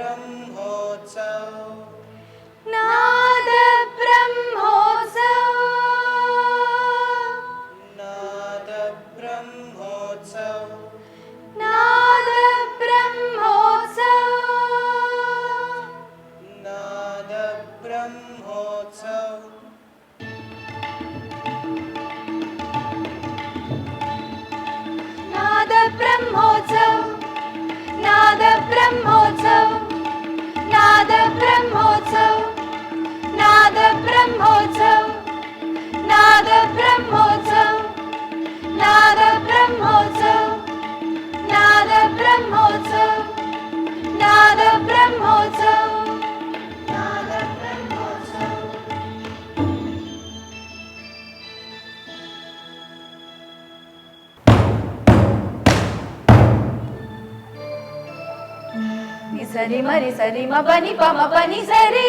ब्रह्मोत्सव नाद ब्रह्मोत्सव नाद ब्रह्मोत्सव नाद ब्रह्मोत्सव नाद ब्रह्मोत्सव नाद ब्रह्मोत्सव ब्रह्मोत्सव नाद ब्रह्मोत्सव नाद ब्रह्मोत्सव नाद ब्रह्मोत्सव। సరి మరి సరి మ పని ప పని సరే.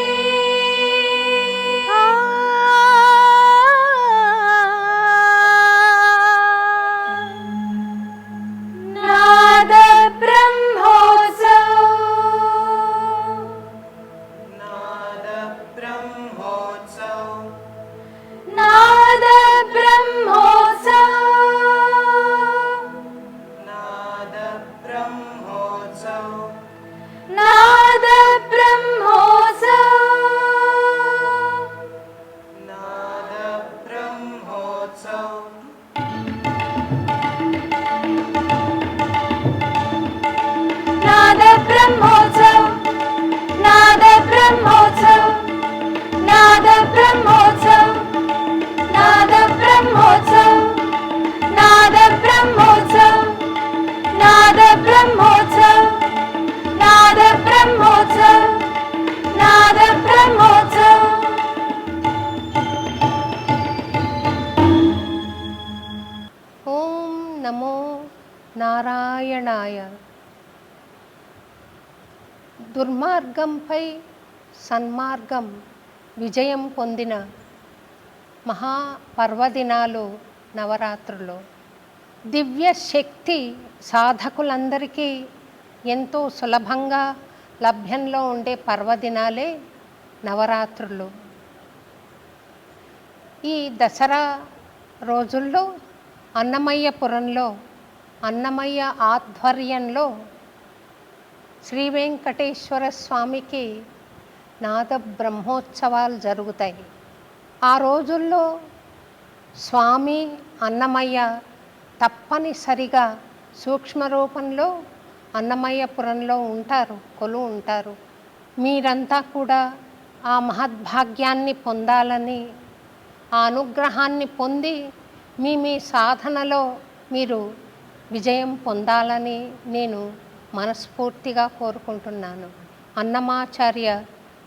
నారాయణాయ. దుర్మార్గంపై సన్మార్గం విజయం పొందిన మహాపర్వదినాలు నవరాత్రులు. దివ్య శక్తి సాధకులందరికీ ఎంతో సులభంగా లభ్యంలో ఉండే పర్వదినాలే నవరాత్రులు. ఈ దసరా రోజుల్లో అన్నమయ్యపురంలో అన్నమయ్య ఆధ్వర్యంలో శ్రీ వెంకటేశ్వర స్వామికి నాద బ్రహ్మోత్సవాలు జరుగుతాయి. ఆ రోజుల్లో స్వామి అన్నమయ్య తప్పనిసరిగా సూక్ష్మ రూపంలో అన్నమయ్యపురంలో ఉంటారు కొలు ఉంటారు. మీరంతా కూడా ఆ మహద్భాగ్యాన్ని పొందాలని ఆ అనుగ్రహాన్ని పొంది మీ మీ సాధనలో మీరు విజయం పొందాలని నేను మనస్ఫూర్తిగా కోరుకుంటున్నాను. అన్నమాచార్య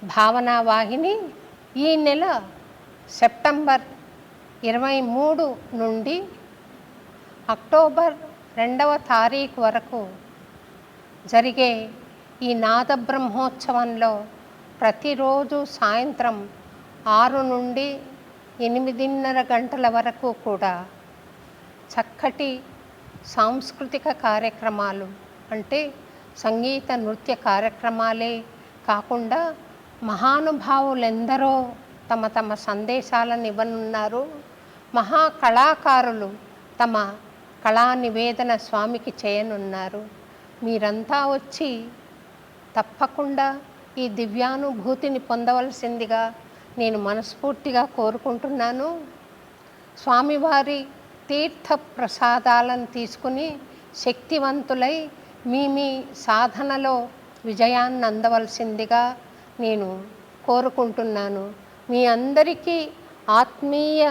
భావనా వాహిని ఈ నెల సెప్టెంబర్ ఇరవై మూడు నుండి అక్టోబర్ రెండవ తారీఖు వరకు జరిగే ఈ నాద బ్రహ్మోత్సవంలో ప్రతిరోజు సాయంత్రం ఆరు నుండి ఎనిమిదిన్నర గంటల వరకు కూడా చక్కటి సాంస్కృతిక కార్యక్రమాలు అంటే సంగీత నృత్య కార్యక్రమాలే కాకుండా మహానుభావులెందరో తమ తమ సందేశాలను ఇవ్వనున్నారు. మహా కళాకారులు తమ కళా నివేదన స్వామికి చేయనున్నారు. మీరంతా వచ్చి తప్పకుండా ఈ దివ్యానుభూతిని పొందవలసిందిగా నేను మనస్ఫూర్తిగా కోరుకుంటున్నాను. స్వామివారి తీర్థ ప్రసాదాలను తీసుకుని శక్తివంతులై మీ మీ సాధనలో విజయాన్ని అందవలసిందిగా నేను కోరుకుంటున్నాను. మీ అందరికీ ఆత్మీయ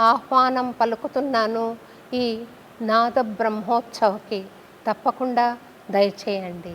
ఆహ్వానం పలుకుతున్నాను ఈ నాద బ్రహ్మోత్సవకి తప్పకుండా దయచేయండి.